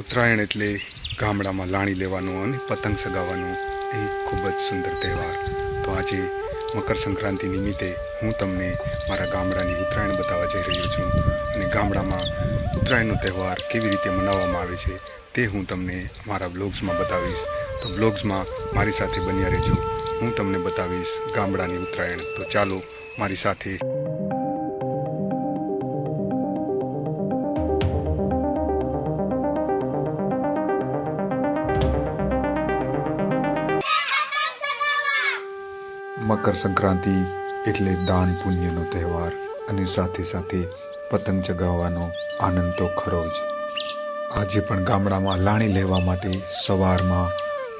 ઉત્તરાયણ એટલે ગામડામાં લાણી લેવાનો અને પતંગ સગાવવાનો એ ખૂબ જ સુંદર તહેવાર. તો આજે મકર સંક્રાંતિ નિમિત્તે હું તમને મારા ગામડાની ઉત્તરાયણ બતાવવા જઈ રહ્યો છું અને ગામડામાં ઉત્તરાયણનો તહેવાર કેવી રીતે મનાવવામાં આવે છે તે હું તમને મારા બ્લોગ્સમાં બતાવીશ. તો બ્લોગ્સમાં મારી સાથે બન્યા રહેજો. હું તમને બતાવીશ ગામડાની ઉત્તરાયણ. તો ચાલો મારી સાથે મકર સંક્રાંતિ એટલે દાન પુણ્યનો તહેવાર અને સાથે સાથે પતંગ ચગાવવાનો આનંદ તો ખરો જ આજે પણ ગામડામાં લાણી લેવા માટે સવારમાં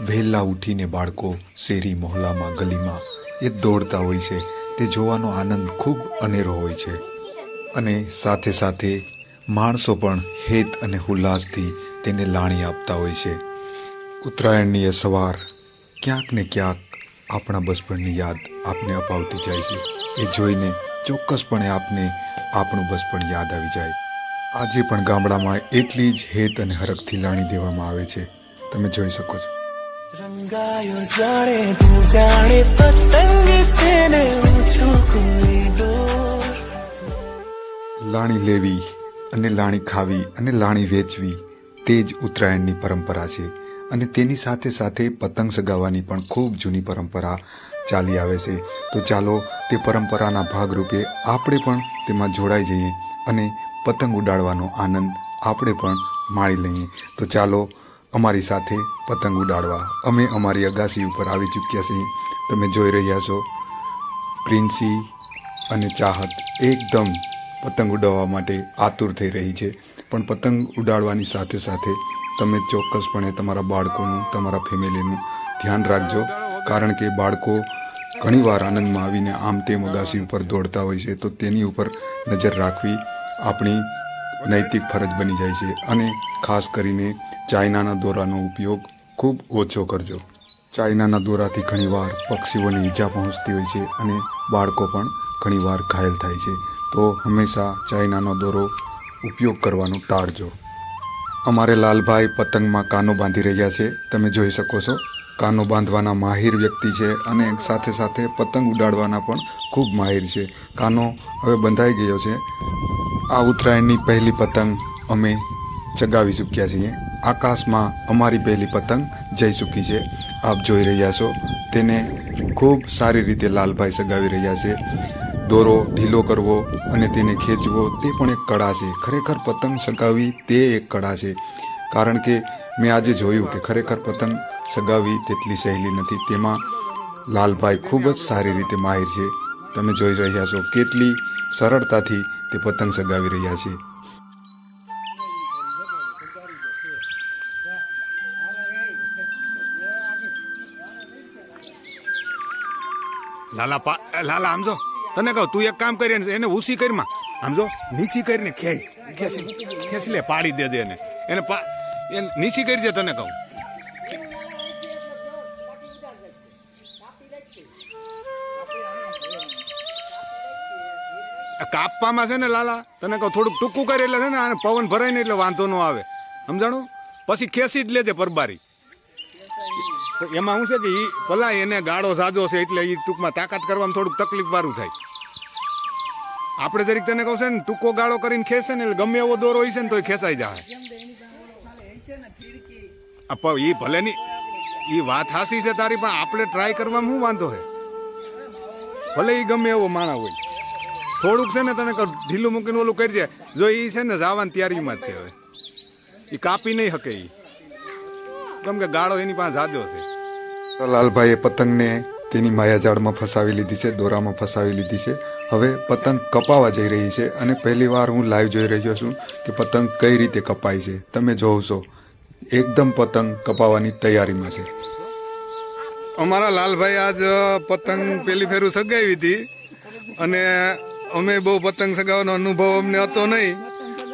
વહેલા ઉઠીને બાળકો શેરી મોહલ્લામાં ગલીમાં એ દોડતા હોય છે. તે જોવાનો આનંદ ખૂબ અનેરો હોય છે. અને સાથે સાથે માણસો પણ હેત અને ઉલ્લાસથી તેને લાણી આપતા હોય છે. ઉત્તરાયણની એ સવાર ક્યાંક ને ક્યાંક આપણા બચપણની યાદ આપને અપાવતી જાય છે. એ જોઈને ચોક્કસપણે આપને આપણું બચપણ યાદ આવી જાય. આજે પણ ગામડામાં એટલી જ હેત અને હરખથી લાણી દેવામાં આવે છે. તમે જોઈ શકો છો. રંગાયો જાણે તું જાણે પતંગ છે ને લાણી લેવી અને લાણી ખાવી અને લાણી વેચવી તે જ ઉત્તરાયણની પરંપરા છે. અને તેની સાથે સાથે પતંગ સગાવવાની પણ ખૂબ જૂની પરંપરા ચાલી આવે છે. તો ચાલો તે પરંપરાના ભાગરૂપે આપણે પણ તેમાં જોડાઈ જઈએ અને પતંગ ઉડાડવાનો આનંદ આપણે પણ માણી લઈએ. તો ચાલો અમારી સાથે પતંગ ઉડાડવા. અમે અમારી અગાસી ઉપર આવી ચૂક્યા છીએ. તમે જોઈ રહ્યા છો, પ્રિન્સી અને ચાહત એકદમ પતંગ ઉડાવવા માટે આતુર થઈ રહી છે. પણ પતંગ ઉડાડવાની સાથે સાથે તમે ચોક્કસપણે તમારા બાળકોનું, તમારા ફેમિલીનું ધ્યાન રાખજો. કારણ કે બાળકો ઘણીવાર આનંદમાં આવીને આમ તેમ અગાસી ઉપર દોડતા હોય છે, તો તેની ઉપર નજર રાખવી આપણી નૈતિક ફરજ બની જાય છે. અને ખાસ કરીને ચાઇનાના દોરાનો ઉપયોગ ખૂબ ઓછો કરજો. ચાઇનાના દોરાથી ઘણીવાર પક્ષીઓને ઈજા પહોંચતી હોય છે અને બાળકો પણ ઘણીવાર ઘાયલ થાય છે. તો હંમેશા ચાઇનાનો દોરો ઉપયોગ કરવાનું ટાળજો. અમારે લાલભાઈ પતંગમાં કાનો બાંધી રહ્યા છે. તમે જોઈ શકો છો, કાનો બાંધવાના માહિર વ્યક્તિ છે અને સાથે સાથે પતંગ ઉડાડવાના પણ ખૂબ માહિર છે. કાનો હવે બંધાઈ ગયો છે. આ ઉત્તરાયણની પહેલી પતંગ અમે ચગાવી ચૂક્યા છીએ. આકાશમાં અમારી પહેલી પતંગ જઈ ચૂકી છે. આપ જોઈ રહ્યા છો, તેને ખૂબ સારી રીતે લાલભાઈ ચગાવી રહ્યા છે. દોરો, ઢીલો કરવો અને તેને ખેંચવો તે પણ એક કળા છે. ખરેખર પતંગ સગાવી તે એક કળા છે. કારણ કે મેં આજે જોયું કે ખરેખર પતંગ સગાવી તેટલી સહેલી નથી. તેમાં લાલભાઈ ખૂબ જ સારી રીતે માહિર છે. તમે જોઈ રહ્યા છો કેટલી સરળતાથી તે પતંગ સગાવી રહ્યા છે. લાલા પા લાલા, આમ તને કહું, તું એક કામ કરી એને ઉસી કરીમાં આમ જો, નીસી કરીને ખેંચ, ખેંચી ખેંચી લે, પાડી દે દે એને. એને પા નીસી કરી દે તને કહું. કાપવામાં છે ને લાલા, તને કહું, થોડુંક ટૂંકું કરી એટલે છે ને આને પવન ભરાય ને એટલે વાંધો ન આવે. સમજાણું? પછી ખેંચી જ લેજે પરબારી. એમાં શું છે કે એ ભલા એને ગાળો સાજો છે એટલે એ ટૂંકમાં તાકાત કરવામાં થોડુંક તકલીફ વાળું થાય. આપણે જરીક તને કહું છે ને, ટૂંકો ગાળો કરીને ખેંચે ને એટલે ગમે એવો દોરો હોય છે ને તો ખેંચાઈ જાય ઈ ભલે ની એ વાત હાસી છે તારી, પણ આપણે ટ્રાય કરવામાં શું વાંધો છે ભલે એ ગમે એવો માણા હોય. થોડુંક છે ને તને ઢીલું મૂકીને ઓલું કરી દે. જો એ છે ને જવાની તૈયારીમાં જ છે હવે. એ કાપી નહીં શકે એ કેમ કે ગાળો એની પાસે જાજો છે. તો લાલભાઈએ પતંગને તેની માયાજાળમાં ફસાવી લીધી છે, દોરામાં ફસાવી લીધી છે. હવે પતંગ કપાવા જઈ રહી છે અને પહેલીવાર હું લાઈવ જોઈ રહ્યો છું કે પતંગ કઈ રીતે કપાય છે. તમે જોવ છો એકદમ પતંગ કપાવાની તૈયારીમાં છે. અમારા લાલભાઈ આજ પતંગ પેલી ફેરું સગાવી હતી અને અમે બહુ પતંગ સગાવવાનો અનુભવ અમને હતો નહીં.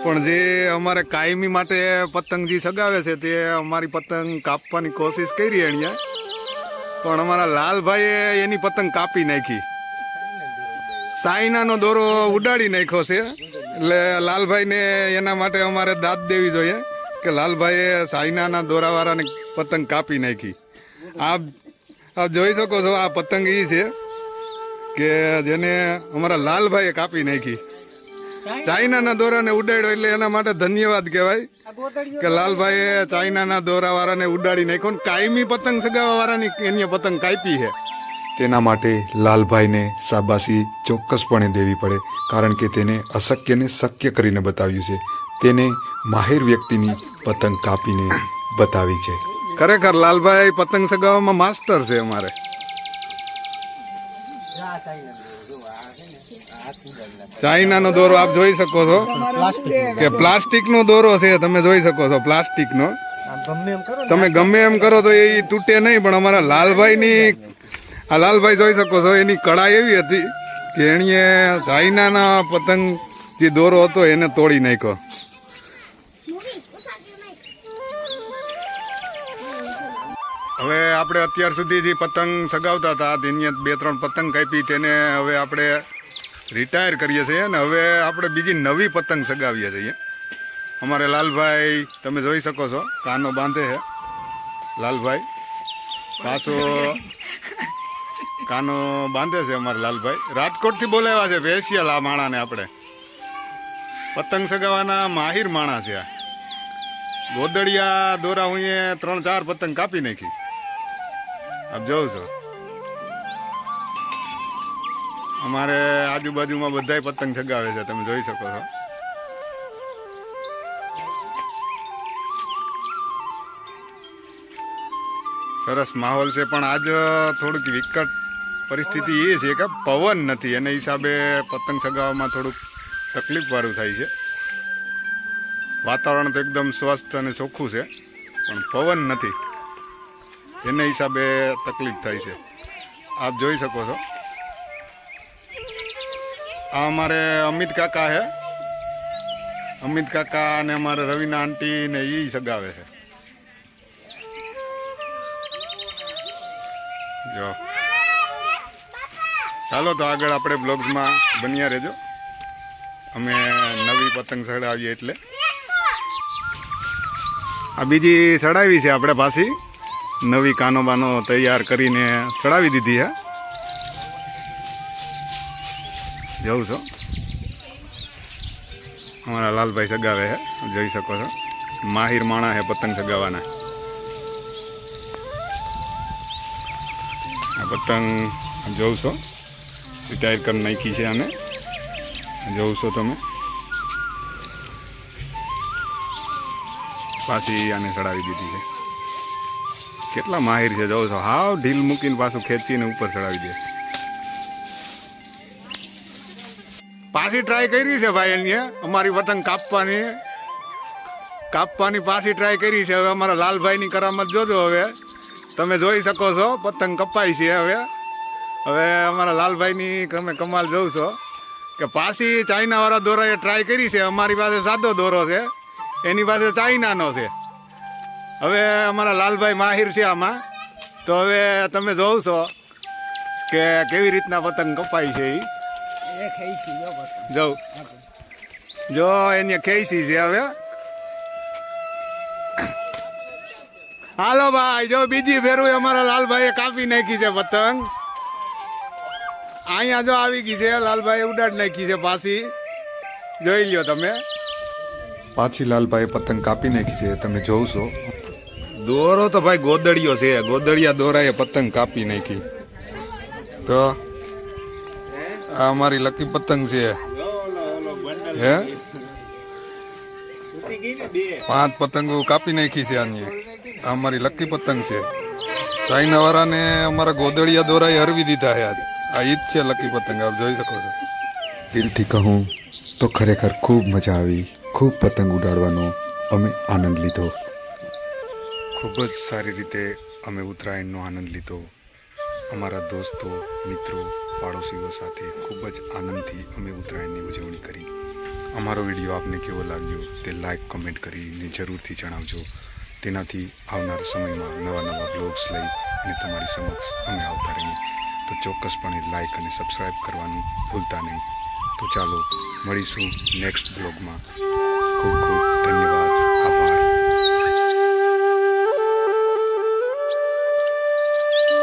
પણ જે અમારે કાયમી માટે પતંગ જે સગાવે છે તે અમારી પતંગ કાપવાની કોશિશ કરી એણીએ પણ અમારા લાલભાઈએ એની પતંગ કાપી નાખી. સાઈનાનો દોરો ઉડાડી નાખ્યો છે. એટલે લાલભાઈને એના માટે અમારે દાદ દેવી જોઈએ કે લાલભાઈએ સાયનાના દોરાવાળાને પતંગ કાપી નાખી. આપ આપ જોઈ શકો છો આ પતંગ એ છે કે જેને અમારા લાલભાઈએ કાપી નાખી. ચાઇનાના દોરાને ઉડાડ્યો એટલે એના માટે ધન્યવાદ કહેવાય. કે લાલભાઈએ ચાઇનાના દોરાવાળાને ઉડાડી નાખ્યો ને કાયમી પતંગ સગાવાવાળાની એની પતંગ કાપી છે. તેના માટે લાલભાઈને શાબાશી ચોક્કસપણે દેવી પડે કારણ કે તેને અશક્યને શક્ય કરીને બતાવ્યું છે. તેને માહિર વ્યક્તિની પતંગ કાપીને બતાવી છે. ખરેખર લાલભાઈ પતંગ સગાવવામાં માસ્ટર છે અમારે. ચાઇનાનો દોરો આપ જોઈ શકો છો કે પ્લાસ્ટિકનો દોરો છે તમે જોઈ શકો છો પ્લાસ્ટિકનો. તમે ગમે એમ કરો તો એ તૂટે નહીં પણ અમારા લાલભાઈની આ લાલભાઈ જોઈ શકો છો એની કળા એવી હતી કે એણીએ ચાઇનાના પતંગ જે દોરો હતો એને તોડી નાખ્યો. હવે આપણે અત્યાર સુધી જે પતંગ સગાવતા હતા તેની બે ત્રણ પતંગ કાપી તેને હવે આપણે રિટાયર કરીએ છીએ અને હવે આપણે બીજી નવી પતંગ સગાવીએ છીએ. અમારે લાલભાઈ, તમે જોઈ શકો છો, કાનો બાંધે છે. લાલભાઈ, પાછો કાનો બાંધે છે અમારા લાલભાઈ. રાજકોટથી બોલાવ્યા છે, વેસિયલ આ માણાને આપણે. પતંગ સગાવાના માહિર માણા છે આ. ગોદડિયા દોરા હું ત્રણ ચાર પતંગ કાપી નાખી. આપ જોઉં છો. અમારે આજુબાજુમાં બધાય પતંગ ચગાવે છે, તમે જોઈ શકો છો. સરસ માહોલ છે, પણ આજ થોડુંક વિકટ પરિસ્થિતિ એ છે કે પવન નથી, એને હિસાબે પતંગ ચગાવવામાં થોડુંક તકલીફ વાળું થાય છે. વાતાવરણ તો એકદમ સ્વસ્થ અને ચોખ્ખું છે, પણ પવન નથી. એને હિસાબે તકલીફ થાય છે. આપ જોઈ શકો છો. આ અમારે અમિત કાકા છે અમિત કાકા અને અમારે રવિના આંટી ને એ સગાવે છે. જો. ચાલો તો આગળ આપણે બ્લોગ્સમાં બન્યા રહેજો. અમે નવી પતંગ ચડાવીએ એટલે. આ બીજી સડાવી છે આપણે પાછી. નવી કાનો બાનો તૈયાર કરીને ચડાવી દીધી હે. જવું છો? અમારા લાલભાઈ સગાવે છે જોઈ શકો છો. માહિર માણા છે પતંગ સગાવાના. આ પતંગ જોઉં છો? રિટાયર કરી નાખી છે અમે જોઉં છો તમે? પાછી આને ચડાવી દીધી છે. કેટલા માહિર છે? જોઉં છો. હાવ ઢીલ મૂકીને પાછું ખેંચીને ઉપર ચડાવી દે. પાછી ટ્રાય કરી છે ભાઈ એની અમારી પતંગ કાપવાની. કાપવાની પાછી ટ્રાય કરી છે. હવે અમારા લાલભાઈની કરામત જોજો હવે. તમે જોઈ શકો છો, પતંગ કપાય છે હવે. હવે અમારા લાલભાઈની તમે કમાલ જોઉં છો. કે પાછી ચાઇનાવાળા દોરાએ ટ્રાય કરી છે. અમારી પાસે સાદો દોરો છે. એની પાસે ચાઇનાનો છે. હવે અમારા લાલભાઈ માહિર છે આમાં. તો હવે તમે જોઉં છો કે કેવી રીતના પતંગ કપાય છે એ જો જો એની ખેસી છે હવે. હાલો ભાઈ જો બીજી ફેરું અમારા લાલભાઈએ કાપી નાખી છે પતંગ અહીંયા જો આવી ગઈ છે લાલભાઈએ ઉડાડ નાખી છે પાછી. જોઈ લ્યો તમે. પાછી લાલભાઈએ પતંગ કાપી નાખી છે તમે જોવ છો. દોરો તો ભાઈ ગોદડિયો છે. ગોદડિયા દોરાએ પતંગ કાપી નાખી. તો આ અમારી લકી પતંગ છે. હે? પાંચ પતંગો કાપી નાખી છે આની. આ અમારી લકી પતંગ છે. ચાઇનાવાળાને અમારા ગોદડિયા દોરાએ હરવી દીધા છે આજ. આ ઈદ છે લકી પતંગ. આપ જોઈ શકો છો. દિલથી કહું, તો ખરેખર ખૂબ મજા આવી, ખૂબ પતંગ ઉડાડવાનો અમે આનંદ લીધો. ખૂબ જ સારી રીતે અમે ઉત્તરાયણનો આનંદ લીધો. અમારા દોસ્તો, મિત્રો, પાડોશીઓ સાથે ખૂબ જ આનંદથી અમે ઉત્તરાયણની ઉજવણી કરી. અમારો વીડિયો આપને કેવો લાગ્યો તે લાઈક, કમેન્ટ કરીને જરૂરથી જણાવજો. તેનાથી આવનાર સમયમાં નવા નવા બ્લોગ્સ લઈ અને તમારી સમક્ષ અમે આવતા રહીએ. તો ચોક્કસપણે લાઈક અને સબસ્ક્રાઈબ કરવાનું ભૂલતા નહીં. તો ચાલો, મળીશું નેક્સ્ટ બ્લોગમાં. ખૂબ ખૂબ